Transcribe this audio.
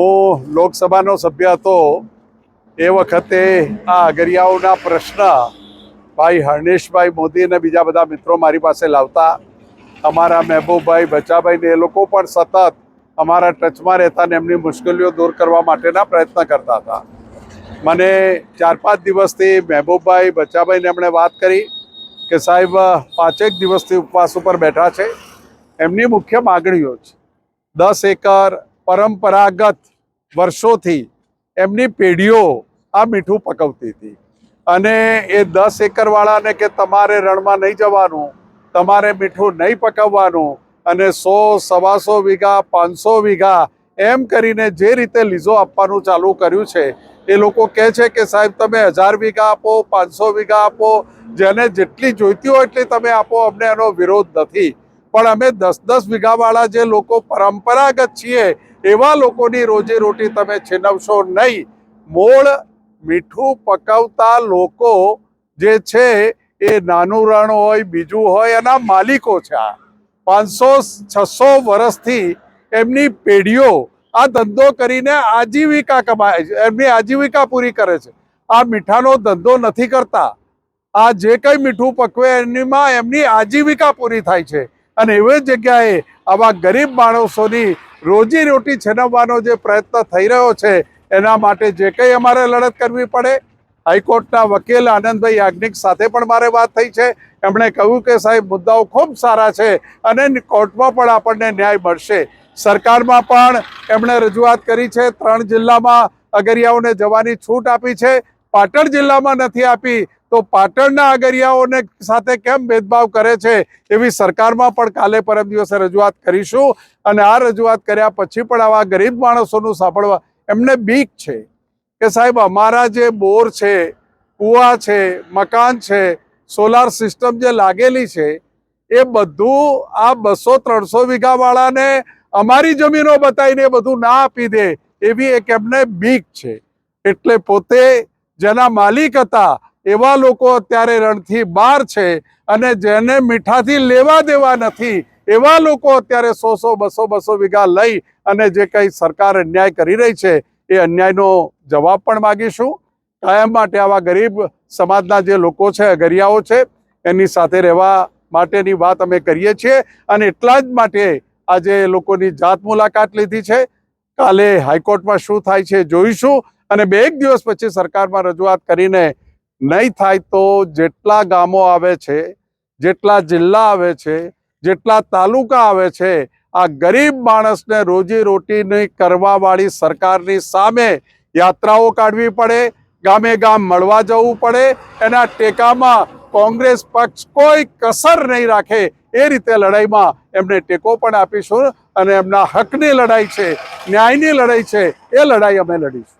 હું લોકસભાનો સભ્ય હતો. એ વખતે આ અગરિયાઓના પ્રશ્ન ભાઈ હર્ણેશભાઈ મોદી અને બીજા બધા મિત્રો મારી પાસે લાવતા. અમારા મહેબૂબભાઈ બચાભાઈ ને એ લોકો પણ સતત અમારા ટચમાં રહેતા ને એમની મુશ્કેલીઓ દૂર કરવા માટેના પ્રયત્ન કરતા હતા. મને ચાર પાંચ દિવસથી મહેબૂબભાઈ બચાભાઈને એમણે વાત કરી કે સાહેબ, પાંચેક દિવસથી ઉપવાસ ઉપર બેઠા છે. એમની મુખ્ય માગણીઓ છે. દસ એકર પરંપરાગત વર્ષોથી એમની પેઢીઓ આ મીઠું પકવતી હતી. અને એ દસ એકરવાળાને કે તમારે રણમાં નહીં જવાનું, તમારે મીઠું નહીં પકવવાનું અને સો, સવાસો વીઘા, પાંચસો વીઘા એમ કરીને જે રીતે લીઝો આપવાનું ચાલુ કર્યું છે, એ લોકો કહે છે કે સાહેબ તમે હજાર વીઘા આપો, પાંચસો વીઘા આપો, જેને જેટલી જોઈતી હોય એટલી તમે આપો, અમને એનો વિરોધ નથી. પણ અમે દસ દસ વીઘાવાળા જે લોકો પરંપરાગત છીએ એવા લોકોની રોજી રોટી તમે છીનવશો નહીં. મૂળ મીઠું પકવતા લોકો જે છે એ નાનું રણ હોય, બીજું હોય, એના માલિકો છે આ. પાંચસો, છસો વર્ષથી એમની પેઢીઓ આ ધંધો કરીને આજીવિકા કમાય છે, એમની આજીવિકા પૂરી કરે છે. આ મીઠાનો ધંધો નથી કરતા. આ જે કંઈ મીઠું પકવે એનીમાં એમની આજીવિકા પૂરી થાય છે. અને એવી જગ્યાએ આવા ગરીબ માણસોની રોજી રોટી છીનવવાનો જે પ્રયત્ન થઈ રહ્યો છે, એના માટે જે કંઈ અમારે લડત કરવી પડે? હાઈકોર્ટના વકીલ આનંદભાઈ યાજ્ઞિક સાથે પણ મારે વાત થઈ છે. એમણે કહ્યું કે સાહેબ, મુદ્દાઓ ખૂબ સારા છે અને કોર્ટમાં પણ આપણને ન્યાય મળશે. સરકારમાં પણ એમણે રજૂઆત કરી છે, ત્રણ જિલ્લામાં અગરિયાઓને જવાની છૂટ આપી છે. પાટણ જિલ્લામાં નથી આપી તો પાટણના આગરિયાઓને સાથે કેમ ભેદભાવ કરે છે એવી સરકારમાં પણ કાલે પરમ દિવસે રજૂઆત કરીશું. અને આ રજૂઆત કર્યા પછી પણ આવા ગરીબ માણસોનું સાંભળવા એમને બીક છે કે સાહેબ અમારા જે બોર છે, કૂવા છે, મકાન છે, સોલાર સિસ્ટમ જે લાગેલી છે, એ બધું આ બસો ત્રણસો વીઘાવાળાને અમારી જમીનો બતાવીને બધું ના આપી દે એવી એક એમને બીક છે. એટલે પોતે જેના માલિક હતા એવા લોકો અત્યારે રણથી બહાર છે અને જેને મીઠાથી લેવા દેવા નથી, એવા લોકો અત્યારે સો સો, બસો બસો વીઘા લઈ અને જે કંઈ સરકાર અન્યાય કરી રહી છે, એ અન્યાયનો જવાબ પણ માગીશું. કાયમ માટે આવા ગરીબ સમાજના જે લોકો છે, અગરિયાઓ છે, એની સાથે રહેવા માટેની વાત અમે કરીએ છીએ અને એટલા જ માટે આજે લોકોની જાત મુલાકાત લીધી છે. કાલે હાઈકોર્ટમાં શું થાય છે જોઈશું અને બે એક દિવસ પછી સરકારમાં રજૂઆત કરીને નહીં થાય તો જેટલા ગામો આવે છે, જેટલા જિલ્લા આવે છે, જેટલા તાલુકા આવે છે, આ ગરીબ માણસને રોજી રોટીની કરવાવાળી સરકારની સામે યાત્રાઓ કાઢવી પડે, ગામે ગામ મળવા જવું પડે, એના ટેકામાં કોંગ્રેસ પક્ષ કોઈ કસર નહીં રાખે, એ રીતે લડાઈમાં એમને ટેકો પણ આપીશું અને એમના હકની લડાઈ છે, ન્યાયની લડાઈ છે, એ લડાઈ અમે લડીશું.